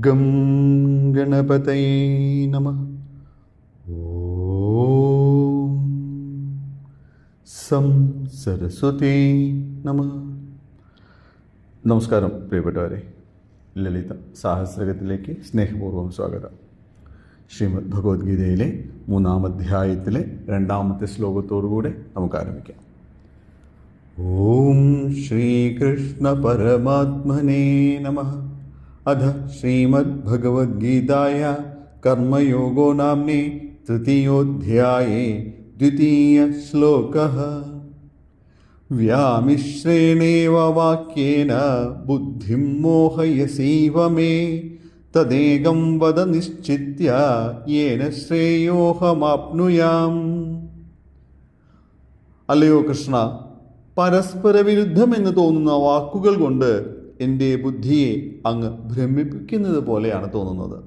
Gum ഗണപതൈ നമ. Some Saraswati നമ. നമസ്കാരം പ്രിയപ്പെട്ടവരെ. ലളിത സാഹസ്രകത്തിലേക്ക് സ്നേഹപൂർവം സ്വാഗതം. ശ്രീമദ് ഭഗവത്ഗീതയിലെ മൂന്നാം അധ്യായത്തിലെ രണ്ടാമത്തെ ശ്ലോകത്തോടുകൂടെ നമുക്ക് ആരംഭിക്കാം ॐ श्रीकृष्णपरमात्मने नमः। अध श्रीमद्भगवद्गीताया कर्मयोगो नाम्ने तृतीयोऽध्याये द्वितीयश्लोकः। व्यामिश्रेणेव वाक्येन बुद्धिं मोहयसीव मे, तदेकं वद निश्चित्य येन श्रेयोऽहमाप्नुयाम्। अल्लयो कृष्ण। പരസ്പര വിരുദ്ധമെന്ന് തോന്നുന്ന വാക്കുകൾ കൊണ്ട് എന്റെ ബുദ്ധിയെ അങ്ങ് ഭ്രമിപ്പിക്കുന്നത് പോലെയാണ് തോന്നുന്നത്.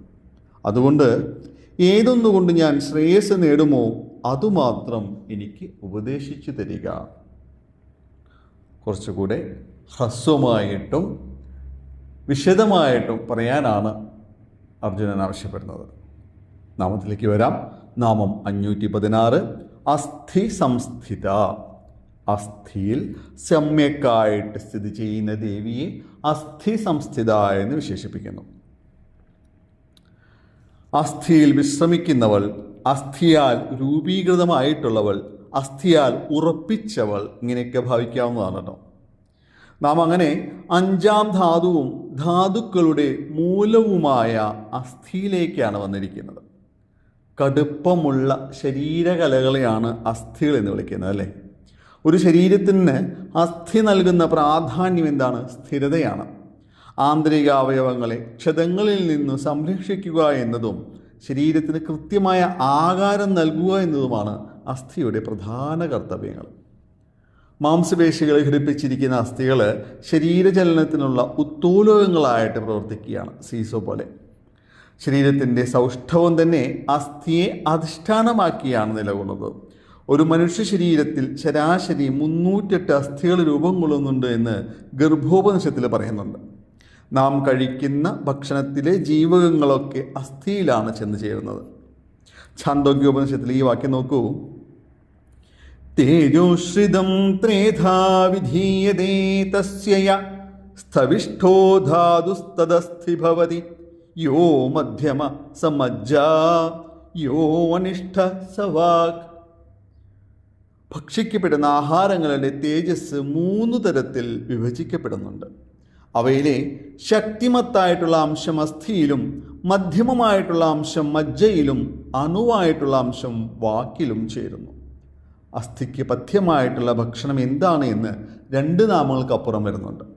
അതുകൊണ്ട് ഏതൊന്നുകൊണ്ട് ഞാൻ ശ്രേയസ് നേടുമോ അതുമാത്രം എനിക്ക് ഉപദേശിച്ചു തരിക. കുറച്ചുകൂടെ ഹ്രസ്വമായിട്ടും വിശദമായിട്ടും പറയാനാണ് അർജുനൻ ആവശ്യപ്പെടുന്നത്. നാമത്തിലേക്ക് വരാം. നാമം അഞ്ഞൂറ്റി പതിനാറ്. അസ്ഥി സംസ്ഥിത. അസ്ഥിയിൽ സമ്യക്കായിട്ട് സ്ഥിതി ചെയ്യുന്ന ദേവിയെ അസ്ഥി സംസ്ഥിത എന്ന് വിശേഷിപ്പിക്കുന്നു. അസ്ഥിയിൽ വിശ്രമിക്കുന്നവൾ അസ്ഥിയാൽ രൂപീകൃതമായിട്ടുള്ളവൾ അസ്ഥിയാൽ ഉറപ്പിച്ചവൾ ഇങ്ങനെയൊക്കെ ഭാവിക്കാവുന്നതാണ് കേട്ടോ. നാം അങ്ങനെ അഞ്ചാം ധാതുവും ധാതുക്കളുടെ മൂലവുമായ അസ്ഥിയിലേക്കാണ് വന്നിരിക്കുന്നത്. കടുപ്പമുള്ള ശരീരകലകളെയാണ് അസ്ഥികൾ എന്ന് വിളിക്കുന്നത് അല്ലേ? ഒരു ശരീരത്തിന് അസ്ഥി നൽകുന്ന പ്രാധാന്യം എന്താണ്? സ്ഥിരതയാണ്. ആന്തരിക അവയവങ്ങളെ ക്ഷതങ്ങളിൽ നിന്ന് സംരക്ഷിക്കുക എന്നതും ശരീരത്തിന് കൃത്യമായ ആകാരം നൽകുക എന്നതുമാണ് അസ്ഥിയുടെ പ്രധാന കർത്തവ്യങ്ങൾ. മാംസപേശികളെ ഘടിപ്പിച്ചിരിക്കുന്ന അസ്ഥികൾ ശരീരചലനത്തിനുള്ള ഉത്തോലകങ്ങളായിട്ട് പ്രവർത്തിക്കുകയാണ് സീസോ പോലെ. ശരീരത്തിന്റെ സൗഷ്ഠവം തന്നെ അസ്ഥിയെ അധിഷ്ഠാനമാക്കിയാണ് നിലകൊള്ളുന്നത്. ഒരു മനുഷ്യ ശരീരത്തിൽ ശരാശരി മുന്നൂറ്റെട്ട് അസ്ഥികൾ രൂപം കൊള്ളുന്നുണ്ട് എന്ന് ഗർഭോപനിഷത്തിൽ പറയുന്നുണ്ട്. നാം കഴിക്കുന്ന ഭക്ഷണത്തിലെ ജീവകങ്ങളൊക്കെ അസ്ഥിയിലാണ് ചെന്ന് ചേരുന്നത്. ഛാന്തോഗ്യോപനിഷത്തിൽ ഈ വാക്യം നോക്കൂ. തേജോശ്രിതം ത്രേധാ വിധീയതേ തസ്യയ സ്ഥവിഷ്ഠോ ഭവതി. യോ മധ്യമ സമജ്ജ യോ അനിഷ്ഠ സവാക്. ഭക്ഷിക്കപ്പെടുന്ന ആഹാരങ്ങളുടെ തേജസ് മൂന്ന് തരത്തിൽ വിഭജിക്കപ്പെടുന്നുണ്ട്. അവയിലെ ശക്തിമത്തായിട്ടുള്ള അംശം അസ്ഥിയിലും മധ്യമമായിട്ടുള്ള അംശം മജ്ജയിലും അണുവായിട്ടുള്ള അംശം വാക്കിലും ചേരുന്നു. അസ്ഥിക്ക് പഥ്യമായിട്ടുള്ള ഭക്ഷണം എന്താണ് എന്ന് രണ്ട് നാമങ്ങൾക്കപ്പുറം വരുന്നുണ്ട്.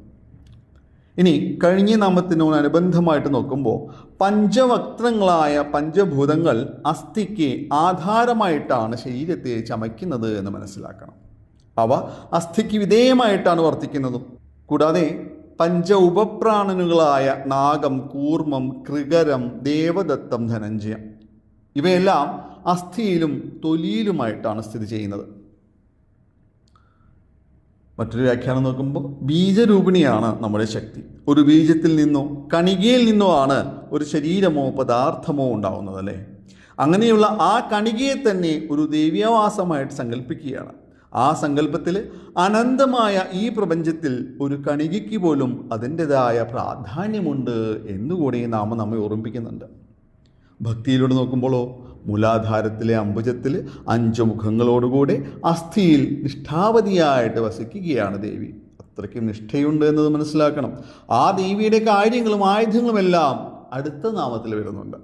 ഇനി കഴിഞ്ഞ നാമത്തിനോടനുബന്ധമായിട്ട് നോക്കുമ്പോൾ പഞ്ചവക്ത്രങ്ങളായ പഞ്ചഭൂതങ്ങൾ അസ്ഥിക്ക് ആധാരമായിട്ടാണ് ശരീരത്തെ ചമയ്ക്കുന്നത് എന്ന് മനസ്സിലാക്കണം. അവ അസ്ഥിക്ക് വിധേയമായിട്ടാണ് വർത്തിക്കുന്നതും. കൂടാതെ പഞ്ച ഉപപ്രാണനുകളായ നാഗം കൂർമ്മം കൃകരം ദേവദത്തം ധനഞ്ജയം ഇവയെല്ലാം അസ്ഥിയിലും തൊലിയിലുമായിട്ടാണ് സ്ഥിതി ചെയ്യുന്നത്. മറ്റൊരു വ്യാഖ്യാനം നോക്കുമ്പോൾ ബീജരൂപിണിയാണ് നമ്മുടെ ശക്തി. ഒരു ബീജത്തിൽ നിന്നോ കണികയിൽ നിന്നോ ആണ് ഒരു ശരീരമോ പദാർത്ഥമോ ഉണ്ടാവുന്നത് അല്ലേ? അങ്ങനെയുള്ള ആ കണികയെ തന്നെ ഒരു ദേവ്യാവാസമായിട്ട് സങ്കല്പിക്കുകയാണ് ആ സങ്കല്പത്തിൽ അനന്തമായ ഈ പ്രപഞ്ചത്തിൽ ഒരു കണികയ്ക്ക് പോലും അതിന്റെതായ പ്രാധാന്യമുണ്ട് എന്നുകൂടി നാം നമ്മെ ഓർമ്മിപ്പിക്കുന്നുണ്ട്. ഭക്തിയിലൂടെ നോക്കുമ്പോഴോ മൂലാധാരത്തിലെ അമ്പുജത്തിൽ അഞ്ചു മുഖങ്ങളോടുകൂടെ അസ്ഥിയിൽ നിഷ്ഠാവതിയായിട്ട് വസിക്കുകയാണ് ദേവി. അത്രയ്ക്കും നിഷ്ഠയുണ്ട് എന്നത് മനസ്സിലാക്കണം. ആ ദേവിയുടെ കാര്യങ്ങളും ആയുധങ്ങളുമെല്ലാം അടുത്ത നാമത്തിൽ വരുന്നുണ്ട്.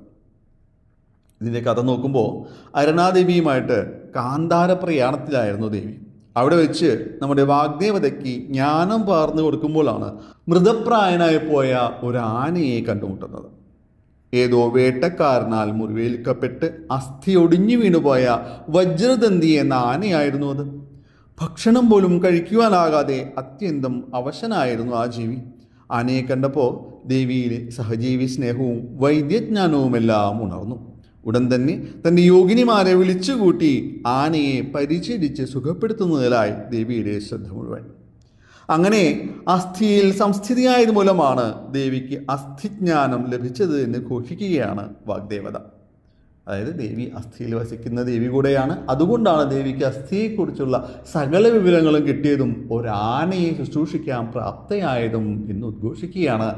ഇതിന്റെ കഥ നോക്കുമ്പോൾ അരുണാദേവിയുമായിട്ട് കാന്താര പ്രയാണത്തിലായിരുന്നു ദേവി. അവിടെ വെച്ച് നമ്മുടെ വാഗ്ദേവതയ്ക്ക് ജ്ഞാനം പകർന്നു കൊടുക്കുമ്പോഴാണ് മൃതപ്രായനായി പോയ ഒരു ആനയെ കണ്ടുമുട്ടുന്നത്. ഏതോ വേട്ടക്കാരനാൽ മുറിവേൽക്കപ്പെട്ട് അസ്ഥി ഒടിഞ്ഞു വീണുപോയ വജ്രദന്തി എന്ന ആനയായിരുന്നു അത്. ഭക്ഷണം പോലും കഴിക്കുവാനാകാതെ അത്യന്തം അവശനായിരുന്നു ആ ജീവി. ആനയെ കണ്ടപ്പോൾ ദേവിയിലെ സഹജീവി സ്നേഹവും വൈദ്യജ്ഞാനവുമെല്ലാം ഉണർന്നു. ഉടൻ തന്നെ തന്റെ യോഗിനിമാരെ വിളിച്ചുകൂട്ടി ആനയെ പരിചരിച്ച് സുഖപ്പെടുത്തുന്നതിലായി ദേവിയുടെ ശ്രദ്ധ മുഴുവൻ. അങ്ങനെ അസ്ഥിയിൽ സംസ്ഥിതിയായത് മൂലമാണ് ദേവിക്ക് അസ്ഥിജ്ഞാനം ലഭിച്ചത് എന്ന് ഘോഷിക്കുകയാണ് വാഗ്ദേവത. അതായത് ദേവി അസ്ഥിയിൽ വസിക്കുന്ന ദേവി കൂടെയാണ്. അതുകൊണ്ടാണ് ദേവിക്ക് അസ്ഥിയെക്കുറിച്ചുള്ള സകല വിവരങ്ങളും കിട്ടിയതും ഒരാനയെ ശുശ്രൂഷിക്കാൻ പ്രാപ്തയായതും എന്ന് ഉദ്ഘോഷിക്കുകയാണ്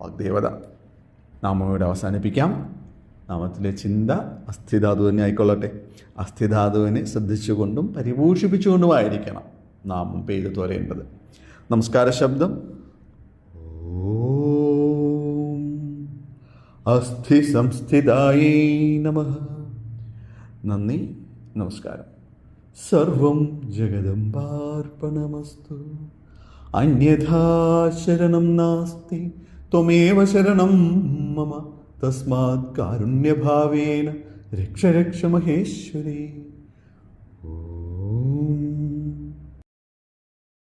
വാഗ്ദേവത. നാം ഇവിടെ അവസാനിപ്പിക്കാം. നാമത്തിലെ ചിന്ത അസ്ഥിധാതു തന്നെ ആയിക്കൊള്ളട്ടെ. അസ്ഥിധാതുവിനെ ശ്രദ്ധിച്ചുകൊണ്ടും പരിപോഷിപ്പിച്ചുകൊണ്ടുമായിരിക്കണം നാമം പെയ്തു തോരേണ്ടത്. നമസ്കാര ശബ്ദം. അസ്ഥി സംസ്ഥിതായേ നമ. നന്ദി നമസ്കാരം. സർവം ജഗദംബാർപ്പണമസ്തു. അന്യഥാ ശരണം നാസ്തി ത്വമേവ ശരണം മമ. തസ്മാത് കാരുണ്യഭാവേന രക്ഷ രക്ഷ മഹേശ്വരി.